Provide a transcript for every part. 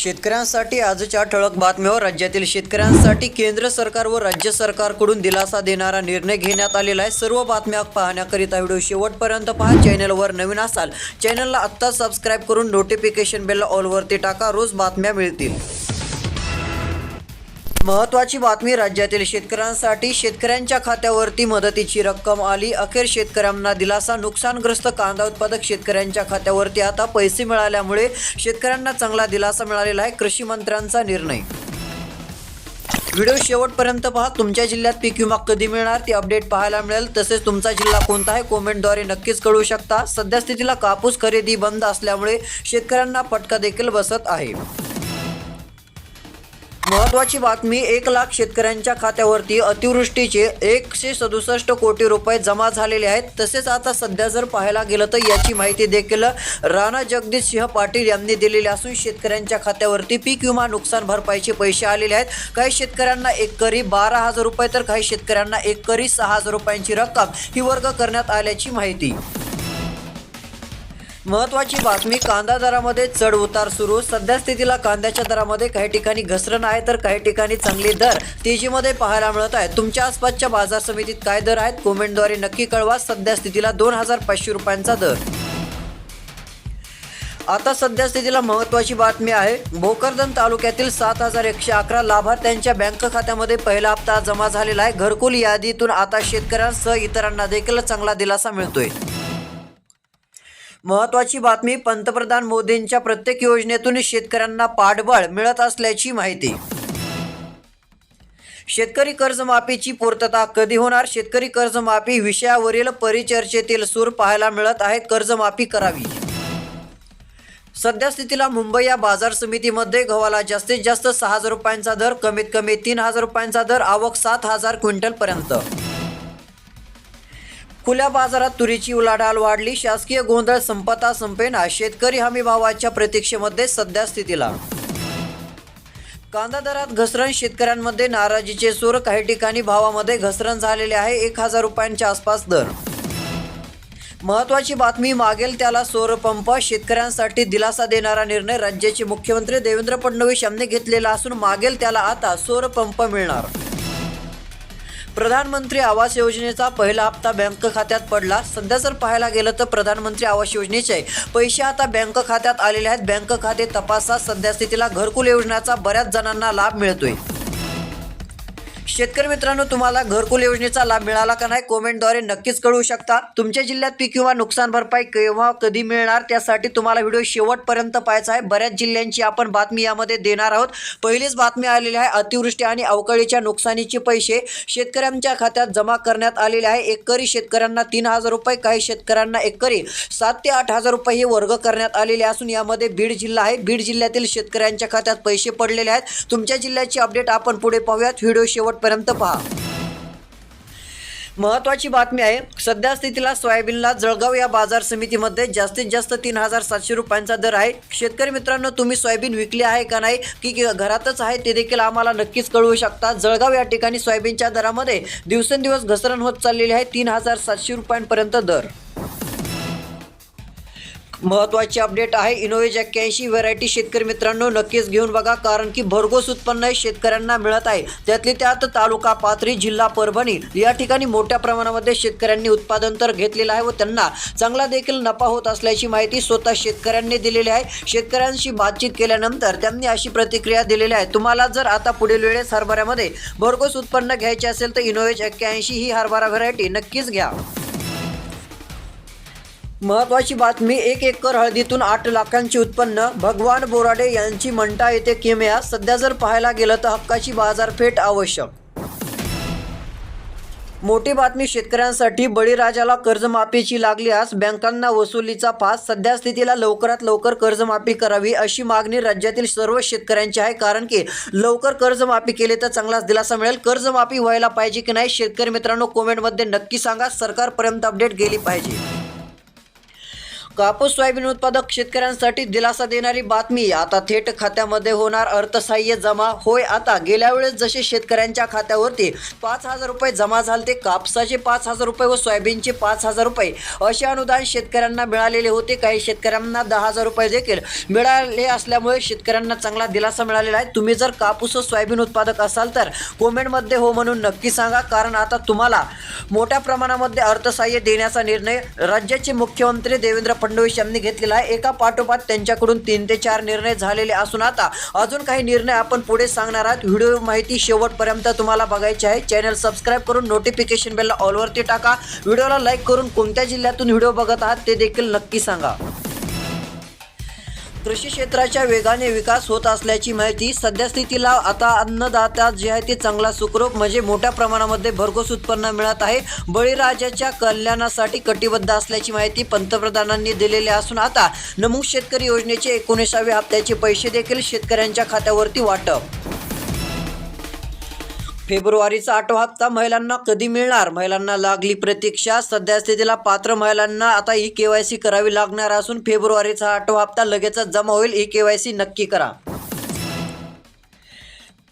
शेतकऱ्यांसाठी आजच्या ठळक बातम्यावर राज्यातील शेतकऱ्यांसाठी केंद्र सरकार व राज्य सरकारकडून दिलासा देणारा निर्णय घेण्यात आलेला आहे. सर्व बातम्या पाहण्याकरिता व्हिडिओ शेवटपर्यंत पहा. चॅनलवर नवीन असाल चॅनलला आत्ता सबस्क्राईब करून नोटिफिकेशन बेल ऑलवरती टाका. रोज बातम्या मिळतील. महत्त्वाची बातमी राज्यातील शेतकऱ्यांसाठी शेतकऱ्यांच्या खात्यावरती मदतीची रक्कम आली. अखेर शेतकऱ्यांना दिलासा. नुकसानग्रस्त कांदा उत्पादक शेतकऱ्यांच्या खात्यावरती आता पैसे मिळाल्यामुळे शेतकऱ्यांना चांगला दिलासा मिळालेला आहे. कृषी मंत्र्यांचा निर्णय. व्हिडिओ शेवटपर्यंत पहा. तुमच्या जिल्ह्यात पीक विमा कधी मिळणार? ती अपडेट पाहायला मिळेल. तसेच तुमचा जिल्हा कोणता आहे? कॉमेंटद्वारे नक्कीच कळू शकता. सध्या स्थितीला कापूस खरेदी बंद असल्यामुळे शेतकऱ्यांना फटका देखील बसत आहे. महत्वाची बातमी एक लाख शेतकऱ्यांच्या खात्यावरती अतिवृष्टीचे एकशे सदुसष्ट कोटी रुपये जमा झालेले आहेत. तसेच आता सध्या जर पाहायला गेलं तर याची माहिती देखील राणा जगदीश सिंह पाटील यांनी दिलेली असून शेतकऱ्यांच्या खात्यावरती पीक विमा नुकसान भरपाईचे पैसे आलेले आहेत. काही शेतकऱ्यांना एकरी बारा हजार रुपये तर काही शेतकऱ्यांना एकरी सहा हजार रुपयांची रक्कम ही वर्ग करण्यात आल्याची माहिती. महत्वाची बातमी कांदा दरामध्ये चढ उतार सुरू. सध्या स्थितीला कांद्याच्या दरामध्ये काही ठिकाणी घसरण आहे तर काही ठिकाणी चांगले दर तेजीमध्ये पाहायला मिळत आहे. तुमच्या आसपासच्या बाजार समितीत काय दर आहेत? कोमेंटद्वारे नक्की कळवा. सध्या स्थितीला दोन हजार पाचशे रुपयांचा दर. आता सध्या स्थितीला महत्वाची बातमी आहे. भोकरदन तालुक्यातील सात हजार एकशे अकरा लाभार्थ्यांच्या बँक खात्यामध्ये पहिला हप्ता जमा झालेला आहे. घरकुल यादीतून आता शेतकऱ्यांसह इतरांना देखील चांगला दिलासा मिळतोय. महत्वाची बातमी पंतप्रधान मोदींच्या प्रत्येक योजनेतून शेतकऱ्यांना पाठबळ मिळत असल्याची माहिती. शेतकरी कर्जमाफीची पूर्तता कधी होणार? शेतकरी कर्जमाफी विषयावरील परिचर्चेतील सूर पाहायला मिळत आहेत. कर्जमाफी करावी. सध्या स्थितीला मुंबई या बाजार समितीमध्ये गव्हाला जास्तीत जास्त सहा हजार रुपयांचा दर कमीत कमी तीन हजार रुपयांचा दर आवक सात हजार क्विंटलपर्यंत. खुल्या बाजारात तुरीची उलाढाल वाढली. शासकीय गोंधळ संपता संपेना शेतकरी हमी भावाच्या प्रतीक्षेमध्ये सध्या स्थितीला. कांदा दरात घसरण शेतकऱ्यांमध्ये नाराजीचे सूर काही ठिकाणी भावामध्ये घसरण झालेले आहे. एक हजार रुपयांच्या आसपास दर. महत्वाची बातमी मागेल त्याला सौर पंप. शेतकऱ्यांसाठी दिलासा देणारा निर्णय राज्याचे मुख्यमंत्री देवेंद्र फडणवीस यांनी घेतलेला असून मागेल त्याला आता सौर पंप मिळणार. प्रधानमंत्री आवास योजनेचा पहिला हप्ता बँक खात्यात पडला. सध्या जर पाहायला गेलं तर प्रधानमंत्री आवास योजनेचे पैसे आता बँक खात्यात आलेले आहेत. बँक खाते तपासा. सध्या स्थितीला घरकुल योजनेचा बऱ्याच जणांना लाभ मिळतोय. शेतकरी मित्रांनो तुम्हाला घरकुल योजनेचा लाभ मिळाला का नाही कॉमेंटद्वारे नक्कीच कळवू शकता. तुमच्या जिल्ह्यात पीक किंवा नुकसान भरपाई केव्हा कधी मिळणार त्यासाठी तुम्हाला व्हिडिओ शेवटपर्यंत पाहायचा आहे. बऱ्याच जिल्ह्यांची आपण बातमी यामध्ये देणार आहोत. पहिलीच बातमी आलेली आहे अतिवृष्टी आणि अवकाळीच्या नुकसानीचे पैसे शेतकऱ्यांच्या खात्यात जमा करण्यात आलेले आहे. एकरी शेतकऱ्यांना तीन हजार रुपये काही शेतकऱ्यांना एकरी सात ते आठ हजार रुपये हे वर्ग करण्यात आलेले असून यामध्ये बीड जिल्हा आहे. बीड जिल्ह्यातील शेतकऱ्यांच्या खात्यात पैसे पडलेले आहेत. तुमच्या जिल्ह्याची अपडेट आपण पुढे पाहूयात. व्हिडिओ शेवटपर्यंत पहा. महत्वाची बातमी आहे सध्या स्थितीला सोयाबीनला जळगाव या बाजार समितीमध्ये जास्तीत जास्त तीन हजार सातशे रुपयांचा दर आहे. शेतकरी मित्रांनो तुम्ही सोयाबीन विकली आहे का नाही की घरातच आहे ते देखील आम्हाला नक्कीच कळवू शकता. जळगाव या ठिकाणी सोयाबीनच्या दरामध्ये दिवसेंदिवस घसरण होत चाललेली आहे तीन हजार सातशे रुपयांपर्यंत दर. महत्वाची अपडेट आहे. इनोवेज एक्क्याऐंशी व्हरायटी शेतकरी मित्रांनो नक्कीच घेऊन बघा कारण की भरघोस उत्पन्न शेतकऱ्यांना मिळत आहे. त्यातली त्यात तालुका पाथरी जिल्हा परभणी या ठिकाणी मोठ्या प्रमाणामध्ये शेतकऱ्यांनी उत्पादन तर घेतलेलं आहे व त्यांना चांगला देखील नफा होत असल्याची माहिती स्वतः शेतकऱ्यांनी दिलेली आहे. शेतकऱ्यांशी बातचीत केल्यानंतर त्यांनी अशी प्रतिक्रिया दिलेली आहे. तुम्हाला जर आता पुढील वेळेस हरभऱ्यामध्ये भरघोस उत्पन्न घ्यायचे असेल तर इनोवेज एक्क्याऐंशी ही हरभरा व्हरायटी नक्कीच घ्या. महत्वाची बातमी एक एकर हळदीतून आठ लाखांचे उत्पन्न. भगवान बोराडे यांची मंटा येथे किमया. सध्या जर पाहायला गेलं तर हक्काची बाजारपेठ आवश्यक. मोठी बातमी शेतकऱ्यांसाठी बळीराजाला कर्जमाफीची लागल्यास बँकांना वसुलीचा फास. सध्या स्थितीला लवकरात लवकर कर्जमाफी करावी अशी मागणी राज्यातील सर्व शेतकऱ्यांची आहे. कारण की लवकर कर्जमाफी केली तर चांगलाच दिलासा मिळेल. कर्जमाफी व्हायला पाहिजे की नाही शेतकरी मित्रांनो कमेंटमध्ये नक्की सांगा. सरकारपर्यंत अपडेट गेली पाहिजे. कापूस सोयाबीन उत्पादक शेतकऱ्यांसाठी दिलासा देणारी बातमी. आता थेट खात्यामध्ये होणार अर्थसहाय्य जमा. होय आता गेल्या वेळेस जसे शेतकऱ्यांच्या खात्यावरती पाच हजार रुपये जमा झाले कापसाचे पाच हजार रुपये व सोयाबीनचे पाच हजार रुपये असे अनुदान शेतकऱ्यांना मिळालेले होते. काही शेतकऱ्यांना दहा हजार रुपये देखील मिळाले असल्यामुळे शेतकऱ्यांना चांगला दिलासा मिळालेला आहे. तुम्ही जर कापूस व सोयाबीन उत्पादक असाल तर कोमेंटमध्ये हो म्हणून नक्की सांगा कारण आता तुम्हाला मोठ्या प्रमाणामध्ये अर्थसहाय्य देण्याचा निर्णय राज्याचे मुख्यमंत्री देवेंद्र फडणवीस यांनी घेतलेला आहे. एका पाठोपाठ त्यांच्याकडून तीन ते चार निर्णय झालेले असून आता अजून काही निर्णय आपण पुढे सांगणार आहात. व्हिडिओ माहिती शेवटपर्यंत तुम्हाला बघायची आहे. चॅनल सबस्क्राईब करून नोटिफिकेशन बेलला ऑलवरती टाका. व्हिडिओला लाईक करून कोणत्या जिल्ह्यातून व्हिडिओ बघत आहात ते देखील नक्की सांगा. कृषी क्षेत्राच्या वेगाने विकास होत असल्याची माहिती सध्या स्थितीला आता अन्नदाता जे आहे ते चांगला सुखरूप म्हणजे मोठ्या प्रमाणामध्ये भरघोस उत्पन्न मिळत आहे. बळीराजाच्या कल्याणासाठी कटिबद्ध असल्याची माहिती पंतप्रधानांनी दिलेली असून आता नमूद शेतकरी योजनेचे एकोणीसाव्या हप्त्याचे पैसे देखील शेतकऱ्यांच्या खात्यावरती वाटप फेब्रुवारीचा आठवा हप्ता महिलांना कधी मिळणार? महिलांना लागली प्रतीक्षा. सध्यास्थितीला पात्र महिलांना आता ई के वाय सी करावी लागणार असून फेब्रुवारीचा आठवा हप्ता लगेचच जमा होईल. ई के वाय सी नक्की करा.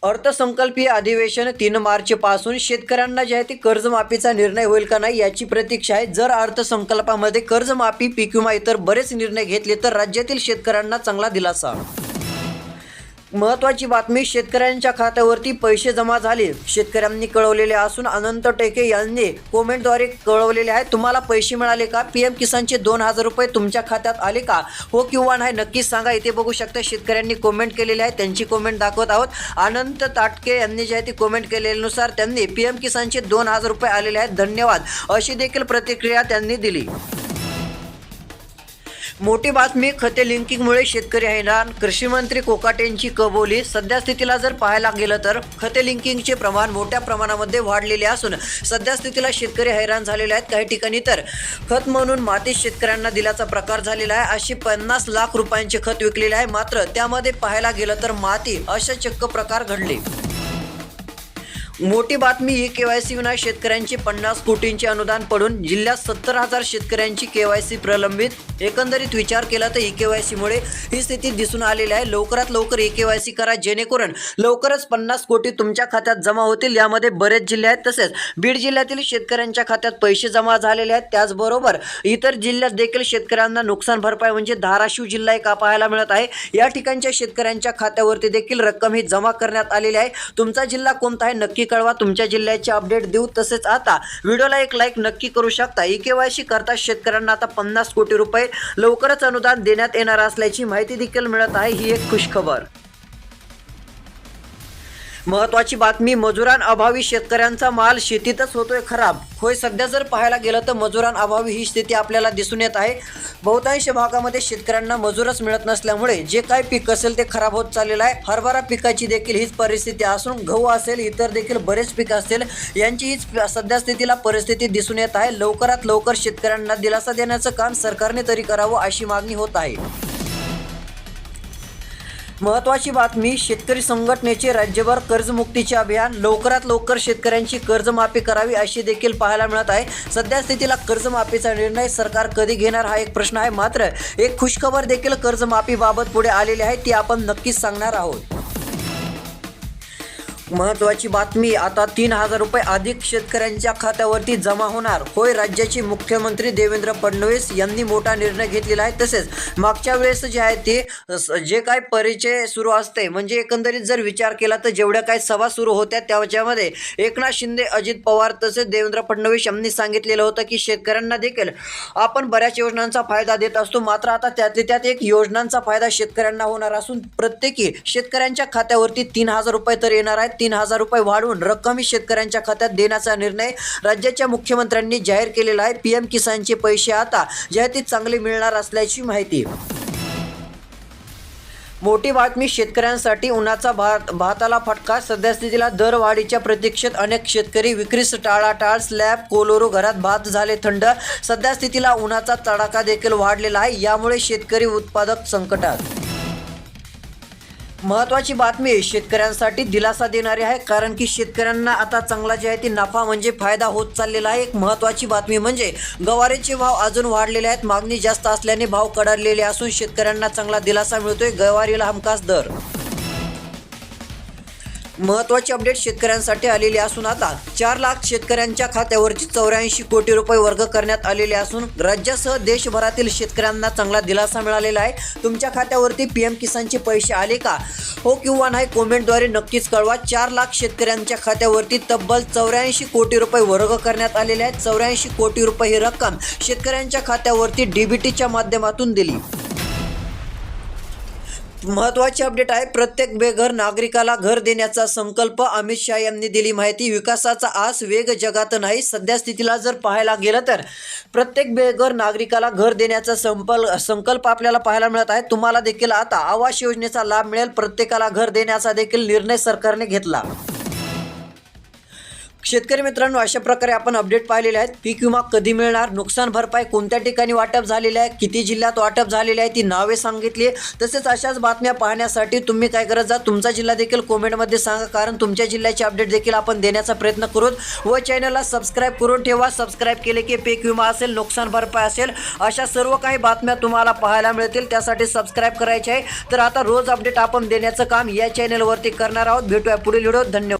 अर्थसंकल्पीय अधिवेशन तीन मार्चपासून. शेतकऱ्यांना जे आहे ते कर्जमाफीचा निर्णय होईल का नाही याची प्रतीक्षा आहे. जर अर्थसंकल्पामध्ये कर्जमाफी पीक विमा इतर बरेच निर्णय घेतले तर राज्यातील शेतकऱ्यांना चांगला दिलासा. महत्वाची बातमी शेतकऱ्यांच्या खात्यावरती पैसे जमा झाले. शेतकऱ्यांनी कळवलेले असून अनंत टेके यांनी कोमेंटद्वारे कळवलेले आहे तुम्हाला पैसे मिळाले का? पीएम किसानचे दोन हजार रुपये तुमच्या खात्यात आले का? हो किंवा नाही नक्कीच सांगा. इथे बघू शकता शेतकऱ्यांनी कोमेंट केलेली आहे त्यांची कोमेंट दाखवत आहोत. अनंत ताटके यांनी जे आहे ती कोमेंट केलेल्यानुसार त्यांनी पीएम किसानचे दोन हजार रुपये आलेले आहेत. धन्यवाद. अशी देखील प्रतिक्रिया त्यांनी दिली. मोठी बातमी खते लिंकिंगमुळे शेतकरी हैराण. कृषी मंत्री कोकाटेंची कबोली. सध्या स्थितीला जर पाहायला गेलं तर खते लिंकिंगचे प्रमाण मोठ्या प्रमाणामध्ये वाढलेले असून सध्या स्थितीला शेतकरी हैराण झालेले आहेत काही ठिकाणी तर. खत म्हणून माती शेतकऱ्यांना दिल्याचा प्रकार झालेला आहे. अशी पन्नास लाख रुपयांचे खत विकलेले आहे. मात्र त्यामध्ये पाहायला गेलं तर माती अशा चक्क प्रकार घडले. मोठी बातमी ही के वाय सी विना शेतकऱ्यांची पन्नास कोटींचे अनुदान पडून जिल्ह्यात सत्तर हजार शेतकऱ्यांची के वाय सी प्रलंबित. एकंदरीत विचार केला तर ई के वाय सीमुळे ही स्थिती दिसून आलेली आहे. लवकरात लवकर ई के वाय सी करा जेणेकरून लवकरच पन्नास कोटी तुमच्या खात्यात जमा होतील. यामध्ये बरेच जिल्हे आहेत. तसेच बीड जिल्ह्यातील शेतकऱ्यांच्या खात्यात पैसे जमा झालेले आहेत. त्याचबरोबर इतर जिल्ह्यात देखील शेतकऱ्यांना नुकसान भरपाई म्हणजे धाराशिव जिल्हा एक पाहायला मिळत आहे. या ठिकाणच्या शेतकऱ्यांच्या खात्यावरती देखील रक्कम ही जमा करण्यात आलेली आहे. तुमचा जिल्हा कोणता आहे? नक्की कळवा तुमच्या जिल्ह्याचे अपडेट देऊ तसेच आता. व्हिडिओला एक लाईक नक्की करू शकता. ई के वाय सी करता शेतकऱ्यांना आता पन्नास कोटी रुपये लवकरच अनुदान देण्यात येणार असल्याची माहिती देखील मिळत आहे. ही एक खुशखबर. महत्वाची बातमी मजुरांअभावी शेतकऱ्यांचा माल शेतीतच होतोय खराब. होय सध्या जर पाहायला गेलं तर मजुरांअभावी ही स्थिती आपल्याला दिसून येत आहे. बहुतांश भागामध्ये शेतकऱ्यांना मजूरच मिळत नसल्यामुळे जे काय पीक असेल ते खराब होत चाललेलं आहे. हरभरा पिकाची देखील हीच परिस्थिती असून गहू असेल इतर देखील बरेच पीक असतील यांची हीच सध्या स्थितीला परिस्थिती दिसून येत आहे. लवकरात लवकर शेतकऱ्यांना दिलासा देण्याचं काम सरकारने तरी करावं अशी मागणी होत आहे. महत्वाची बातमी शेतकरी संघटनेचे राज्यभर कर्जमुक्तीचे अभियान. लवकरात लवकर शेतकऱ्यांची कर्जमाफी करावी अशी देखील पाहायला मिळत आहे. सध्या स्थितीला कर्जमाफीचा निर्णय सरकार कधी घेणार हा एक प्रश्न आहे. मात्र एक खुशखबर देखील कर्जमाफीबाबत पुढे आलेली आहे ती आपण नक्कीच सांगणार आहोत. महत्वाची बातमी आता तीन हजार रुपये अधिक शेतकऱ्यांच्या खात्यावरती जमा होणार. होय राज्याचे मुख्यमंत्री देवेंद्र फडणवीस यांनी मोठा निर्णय घेतलेला आहे. तसेच मागच्या वेळेस जे आहे ते स- जे काय परिचय सुरू असते म्हणजे एकंदरीत जर विचार केला तर जेवढ्या काही सभा सुरू होत्या त्याच्यामध्ये एकनाथ शिंदे अजित पवार तसेच देवेंद्र फडणवीस यांनी सांगितलेलं होतं की शेतकऱ्यांना देखील आपण बऱ्याच योजनांचा फायदा देत असतो. मात्र आता त्यातल्या त्यात एक योजनांचा फायदा शेतकऱ्यांना होणार असून प्रत्येकी शेतकऱ्यांच्या खात्यावरती तीन हजार रुपये तर येणार आहेत. तीन हजार रुपये वाढवून रक्कम शेतकऱ्यांच्या खात्यात देण्याचा निर्णय राज्याच्या मुख्यमंत्र्यांनी जाहीर केलेला आहे. पीएम किसानचे पैसे आता जाहिरातीत चांगले मिळणार असल्याची माहिती. मोठी बातमी शेतकऱ्यांसाठी उन्हाचा भात भाताला फटका सध्या स्थितीला दरवाढीच्या प्रतीक्षेत अनेक शेतकरी विक्रीस टाळाटाळ स्लॅब कोलोरो घरात भात झाले थंड. सध्या स्थितीला उन्हाचा तडाखा देखील वाढलेला आहे. यामुळे शेतकरी उत्पादक संकटात. महत्वाची बातमी शेतकऱ्यांसाठी दिलासा देणारी आहे कारण की शेतकऱ्यांना आता चांगला जे आहे ती नफा म्हणजे फायदा होत चाललेला आहे. एक महत्वाची बातमी म्हणजे गवारीचे भाव अजून वाढलेले आहेत मागणी जास्त असल्याने भाव कडाडलेले असून शेतकऱ्यांना चांगला दिलासा मिळतोय गवारीला हमखास दर. महत्वाची अपडेट शेतकऱ्यांसाठी आलेली असून आता चार लाख शेतकऱ्यांच्या खात्यावरची चौऱ्याऐंशी कोटी रुपये वर्ग करण्यात आलेले असून राज्यासह देशभरातील शेतकऱ्यांना चांगला दिलासा मिळालेला आहे. तुमच्या खात्यावरती पी एम किसानचे पैसे आले का? हो किंवा नाही कॉमेंटद्वारे नक्कीच कळवा. चार लाख शेतकऱ्यांच्या खात्यावरती तब्बल चौऱ्याऐंशी कोटी रुपये वर्ग करण्यात आलेले आहेत. चौऱ्याऐंशी कोटी रुपये ही रक्कम शेतकऱ्यांच्या खात्यावरती डीबीटीच्या माध्यमातून दिली. महत्वाची अपडेट आहे प्रत्येक बेघर नागरिकाला घर देण्याचा संकल्प अमित शहा यांनी दिली माहिती. विकासाचा आस वेग जगात नाही सध्या स्थितीला जर पाहायला गेलं तर. प्रत्येक बेघर नागरिकाला घर देण्याचा संपल संकल्प आपल्याला पाहायला मिळत आहे. तुम्हाला देखील आता आवास योजनेचा लाभ मिळेल. प्रत्येकाला घर देण्याचा देखील निर्णय सरकारने घेतला. शेतकरी मित्रांनो अशा प्रकारे आपण अपडेट पाहिलेले आहेत. पीक विमा कधी मिळणार? नुकसान भरपाई कोणत्या ठिकाणी वाटप झालेली आहे? किती जिल्ह्यात वाटप झालेली आहे? ती नावे सांगितली आहे. तसेच अशाच बातम्या पाहण्यासाठी तुम्ही काय करत जा तुमचा जिल्हा देखील कॉमेंटमध्ये सांगा कारण तुमच्या जिल्ह्याची अपडेट देखील आपण देण्याचा प्रयत्न करू. व चॅनलला सबस्क्राईब करून ठेवा. सबस्क्राईब केले की पीक विमा असेल नुकसान भरपाई असेल अशा सर्व काही बातम्या तुम्हाला पाहायला मिळतील. त्यासाठी सबस्क्राईब करायचे आहे. तर आता रोज अपडेट आपण देण्याचं काम या चॅनलवरती करणार आहोत. भेटूया पुढील व्हिडिओ धन्यवाद.